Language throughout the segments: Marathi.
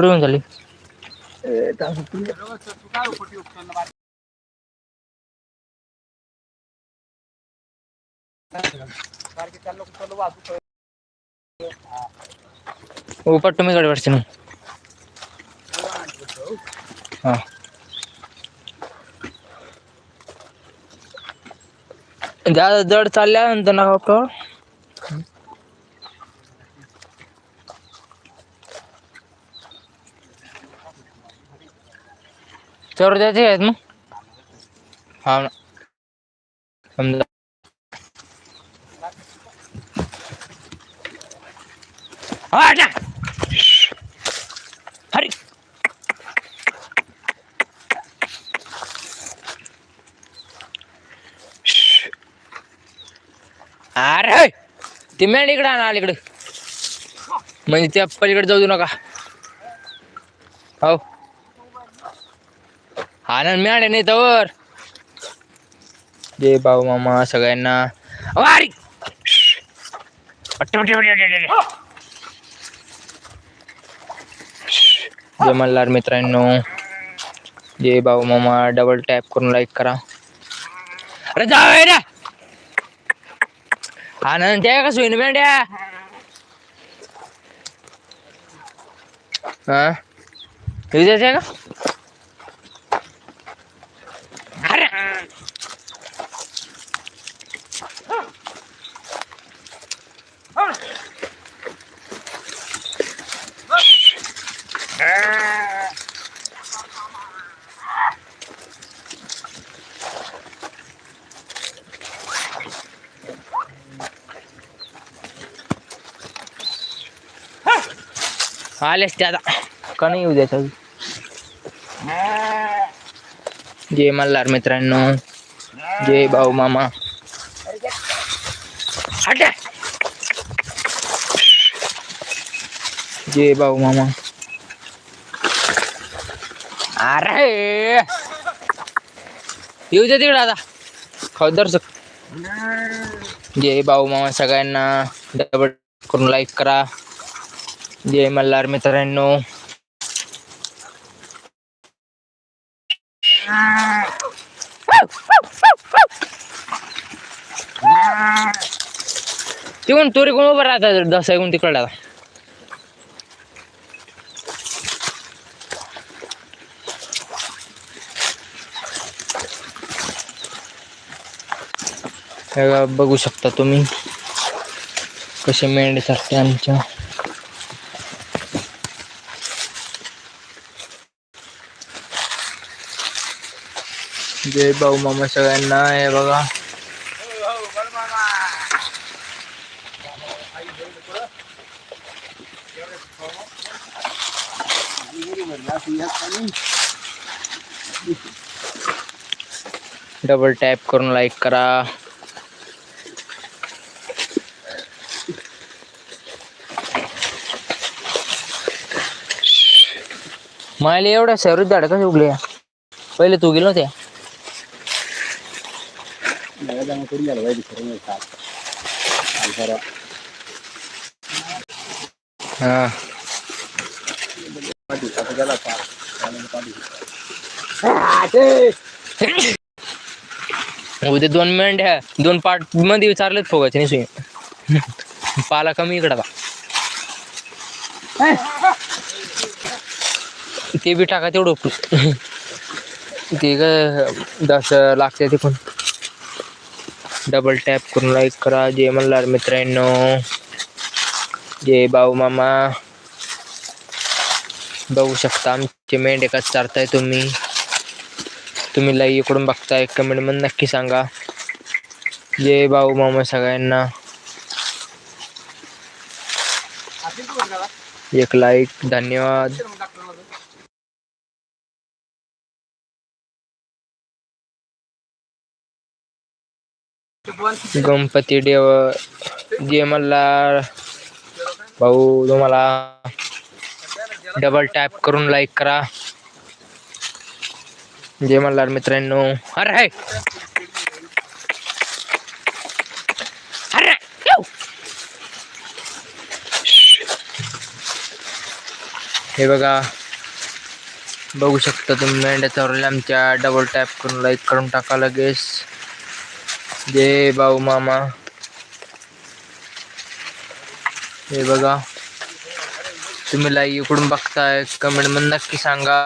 कुठे येऊन झाली ऊपर तुम्ही कडे वाटते ना हा जास्त जड चालल्यानंतर ना का चोर आहेत मग? हा ना. समजा. हरी. अरे ते मेंढ इकडे आणा इकडे. म्हणजे त्या पलीकडे जाऊ देऊ नका. हो. आनंद मिळाले नाही तर. जय भाऊ मामा सगळ्यांना. अहो, जय मल्हार मित्रांनो. जय भाऊ मामा डबल टॅप करून लाईक करा. अरे जाऊ ना आनंद त्या का सुईन मेंढ्या हा? तुझ्याच का अरे आलेच ते आता. का नाही येऊ द्यायचं जय मल्हार मित्रांनो. जय भाऊ मामा. हटे. जय भाऊ मामा. अरे! येऊ दे तिकडे आता. खाऊ दर्शक. जय भाऊ मामा सगळ्यांना. डबल करून लाईक करा. जय मल्हार मित्रांनो तिकडून तुरी कोण उभं राहतात दस ऐकून तिकडे आता हे बघा, बघू शकता तुम्ही कसे मेंढे चालते आमच्या जय भाऊ मामा सगळ्यांना. हे बघा. डबल टॅप करून लाईक करा. मायला एवढ्या सर्व झाड कसे उगले? पहिले तू गेलो त्या हा उद्या दोन मेंढ्या दोन पार्टमध्ये विचारलेत फोगायचे नाही सुई. पाला कमी इकडं आता ते बी टाका तेवढं. ते काय दस लागते ते पण डबल टॅप करून लाईक करा. जय मल्हार मित्रांनो. जय भाऊ मामा. बघू शकता आमचे मेंढे कसं चारताय तुम्ही. तुम्ही लाई इकडून बघताय कमेंटमध्ये नक्की सांगा. जय भाऊ मामा सगळ्यांना. एक लाईक धन्यवाद. गणपती देव जे मल्हार भाऊ तुम्हाला डबल टॅप करून लाईक करा. जे मल्हार मित्रांनो अरे हाय. अरे हे बघा बघू शकता तुम्ही मेंढ्या चौरल्या आमच्या डबल टॅप करून लाईक करून टाका लगेच. जय भाऊ मामा. हे बघा. तुम्ही लाईक इकडून बघताय कमेंटमध्ये नक्की सांगा.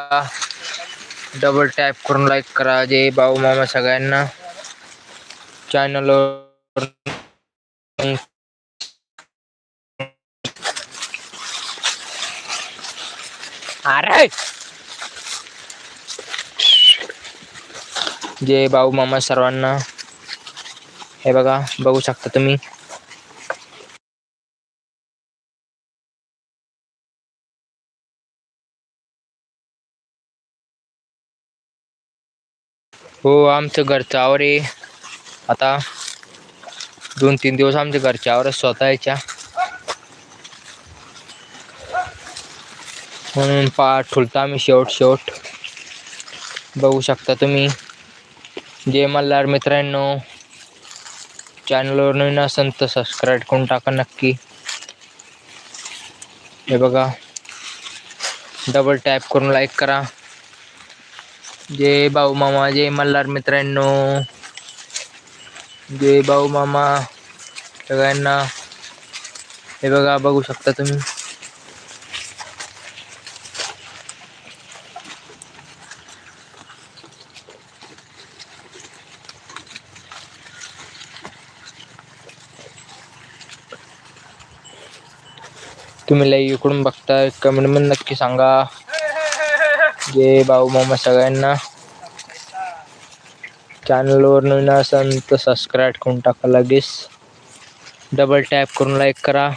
डबल टॅप करून लाईक करा. जय भाऊ मामा सगळ्यांना चॅनलवर अरे! जय भाऊ मामा सर्वांना हे बघा बघू शकता तुम्ही. हो आमचं घरचं आवर आहे. आता दोन तीन दिवस आमच्या घरच्या आवरच स्वतःच्या. म्हणून पाठ ठुलता आम्ही शेवट शेवट बघू शकता तुम्ही. जय मल्हार मित्रांनो. चॅनलवर नवीन असेल तर सबस्क्राईब करून टाका नक्की. हे बघा. डबल टॅप करून लाईक करा. जय भाऊ मामा जय मल्हार मित्रांनो. जय भाऊ मामा सगळ्यांना. हे बघा बघू शकता तुम्ही. तुम्ही लई इकडून बघताय कमेंटमध्ये नक्की सांगा. जय भाऊ मामा सगळ्यांना. चॅनलवर नवीन असाल तर सबस्क्राईब करून टाका लगेच. डबल टॅप करून लाईक करा.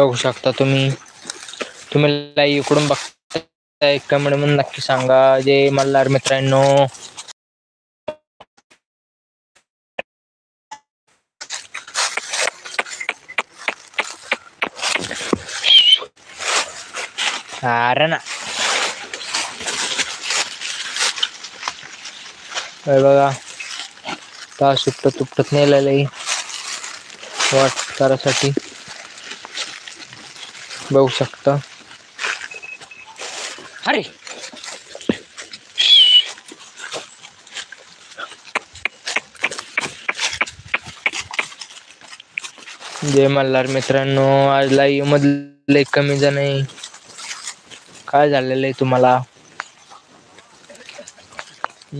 बघू शकता तुम्ही. तुम्ही लाई इकडून बघताय कमेंट म्हणून नक्की सांगा. जे मल्हार मित्रांनो. अरे ना. बघा. तास सुटत तुपटत नेलेलं वाट करासाठी बघू शकता. अरे! जय मल्हार मित्रांनो आज लाईव्ह मधले कमी जण आहे. काय झालेलं आहे तुम्हाला?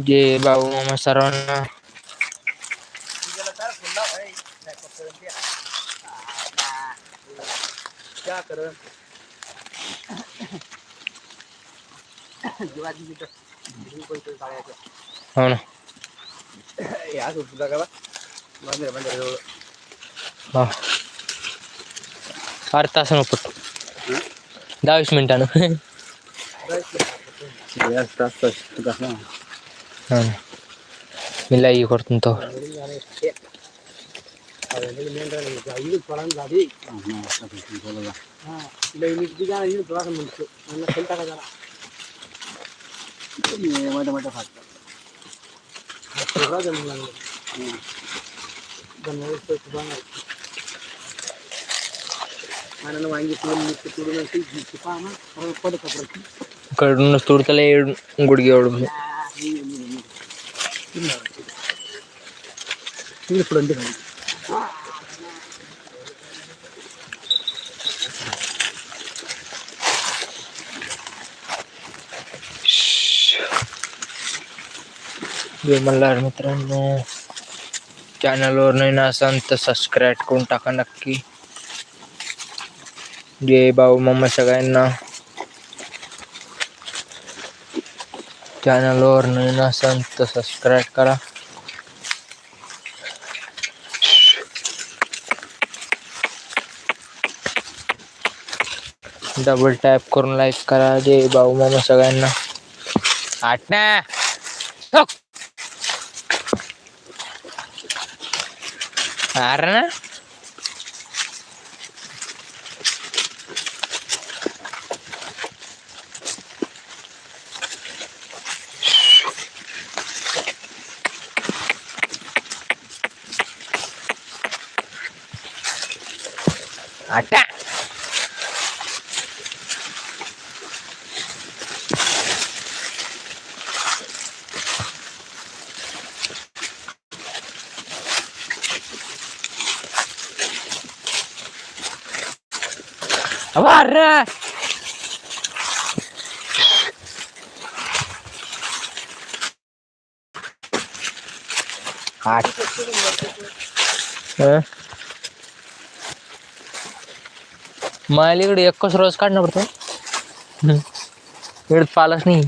जय भाऊ मामा सर्वांना. क्या कर అవును యాస్ ఉంటుందా కదా మందిర మందిర అర్థాసన ఒప్పట్టు దావిష్ మింటాను మిల్ల ఈ కొడుతుంతో हो ना हा अरे तास पट दहा वीस मिनिटानं हा ना मी लाईव्ह करतो तो कडूनच तोड त्याला गुडघे एवढं जय मल्हार मित्रांनो। चॅनलवर नवीन असाल तर सबस्क्राईब करून टाका नक्की? जय भाऊ मम्मा सगळ्यांना चॅनलवर नवीन असाल तर सबस्क्राईब करा। डबल टॅप करून लाईक करा जय भाऊ मामा सगळ्यांना आठ ना हो. अरे ना अरे आठ हं? मला इकडे एकच रोज काढणं पडतो हम्म. इकडे पालच नाही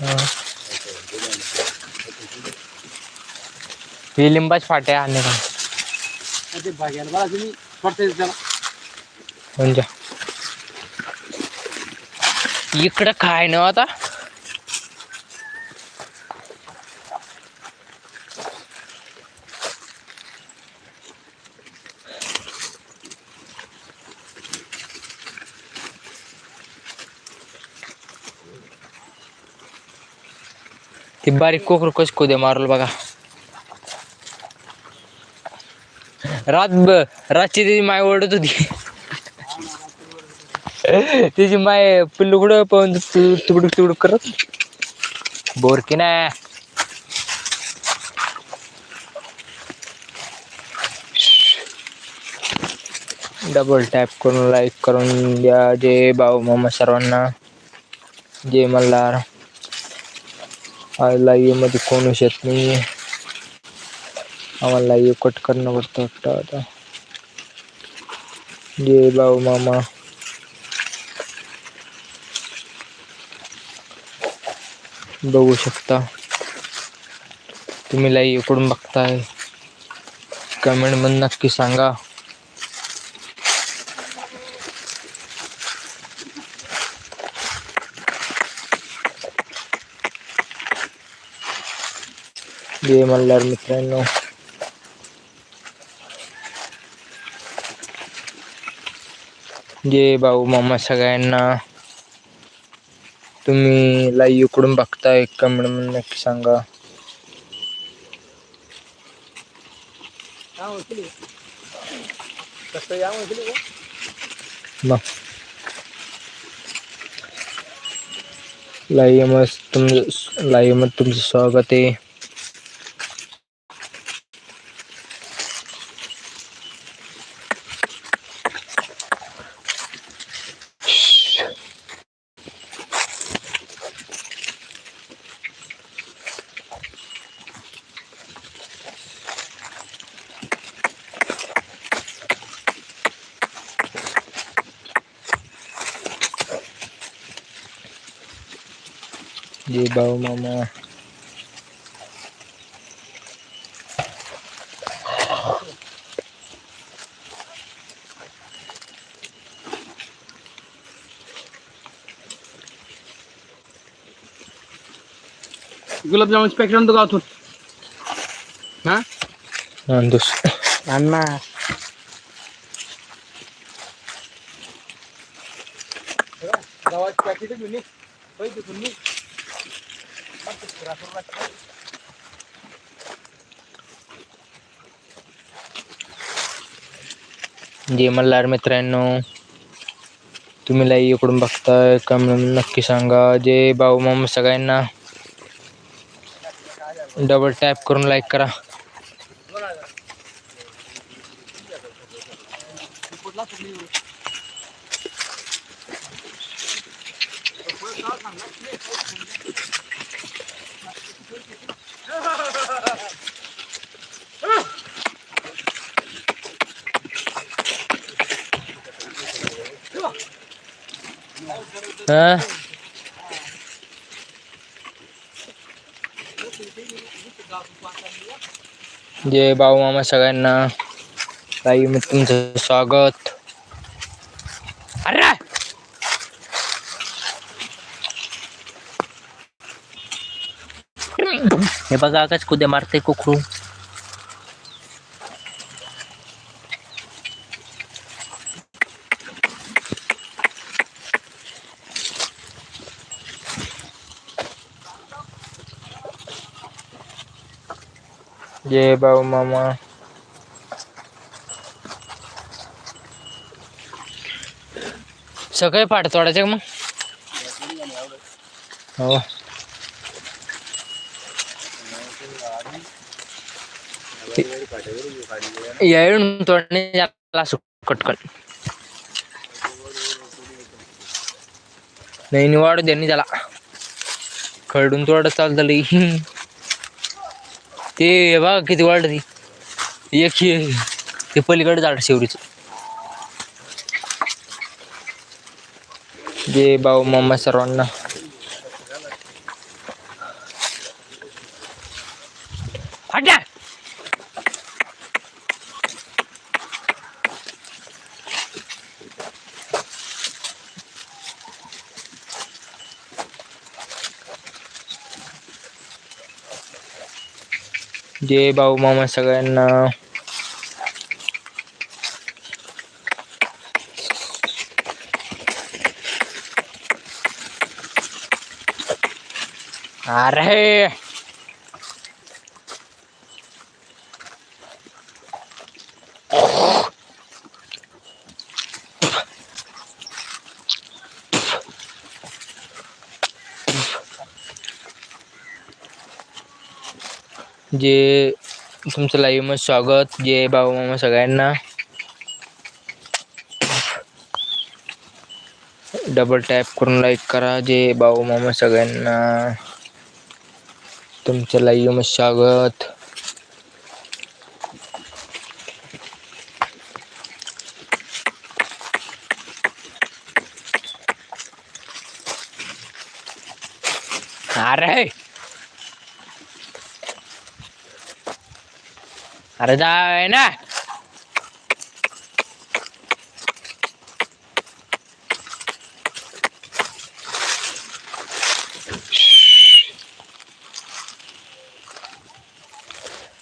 हं. ही लिंबाच फाट्या आणणे का ते भाग्याला बघा तुम्ही. पडते त्याला म्हणजे? इकडं काय ना आता? ती बारीक कोकर कस कुदे मारल बघा. रात रातची तिची माय ओरडत होती. तिची माय पिल्लू कुठं पण तुकडूक तुकडूक करत. बोर की नाही डबल टॅप करून लाईक करून द्या. जय भाऊ मामा सर्वांना. जय मल्हार. लाईव्हमध्ये कोणच येत नाही. आम्हाला हे कट करणं पडतं वाटतं आता. जय भाऊ मामा. बघू शकता. तुम्ही लाई इकडून बघताय. कमेंट नक्की सांगा. जे म्हणल्यावर मित्रांनो जय भाऊ मामा सगळ्यांना तुम्ही लाईव्ह इकडून बघताय कमेंटमध्ये नक्की सांगा. मग लाईव्हमध्ये तुमचं लाईव्हमध्ये तुमचं स्वागत आहे. जय भाऊ मामा गुलाबजामुनची पॅकेट आणतो गावातून हा अंदुस अण्णा गावाची पॅकेट घेऊन जे पैसे मल्हार मित्रांनो तुम्ही लाई इकडून बघताय कमेंट नक्की सांगा. जे भाऊ मग सगळ्यांना डबल टॅप करून लाईक करा. हा? जय बाबू मामा सगळ्यांना. काही मी तुमचं स्वागत. अरे! हे बघा आकाश कुद्या मारते कुकरू. जय बाबू मामा सगळे पाठ तोडायचे मग? हो. येऊन तोडणे झाला कटकट. नाही निवाड त्यांनी त्याला खरडून तोडत चालतं ते बघा किती वाढ ती. एक ते पलीकडे झाड शेवरीच जे भाऊ मम्मा सर्वांना. हटा जय भाऊ मामा सगळ्यांना अरे! जे तुमचं लाईव्हमध्ये स्वागत. जे बाबा मामा सगळ्यांना. डबल टॅप करून लाईक करा. जे बाबा मामा सगळ्यांना. तुमचं लाईव्हमध्ये स्वागत. अरे! अरे जाय ना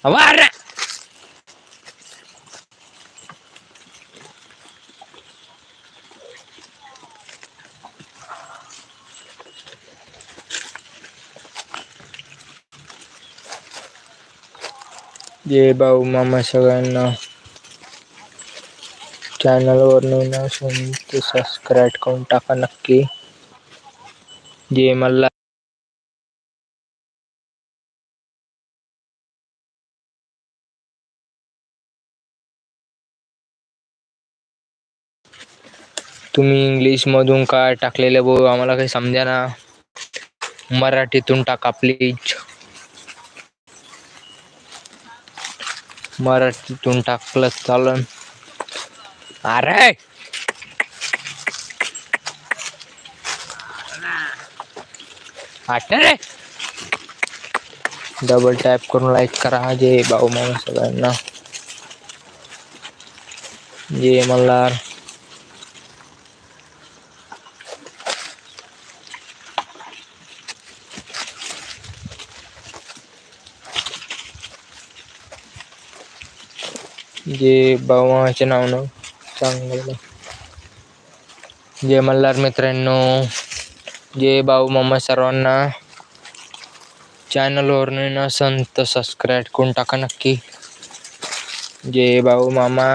अरे जे भाऊ मामा सगळ्यांना चॅनलवर नवीन असून ते सबस्क्राईब करून टाका नक्की. जे मला तुम्ही इंग्लिशमधून काय टाकलेलं भाऊ? आम्हाला काही समजा ना मराठीतून टाका प्लीज मराठीतून टाकलं चालन. अरे! रे! डबल टॅप करून लाईक करा. जे भाऊ मग सगळ्यांना. जे मल्हार. जे बाबाचे नाव न चांगलं जे मल्हार मित्रांनो जे भाऊ मामा सर्वांना चॅनलवर नवीन असन तर सबस्क्राईब करून टाका नक्की. जे भाऊ मामा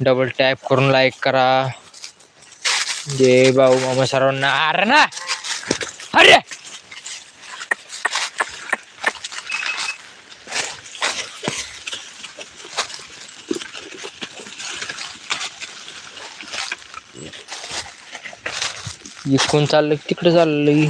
डबल टॅप करून लाईक करा. जे भाऊ मामा सर्वांना. अरे ना! अरे! इकडून चाललं तिकडे चाललं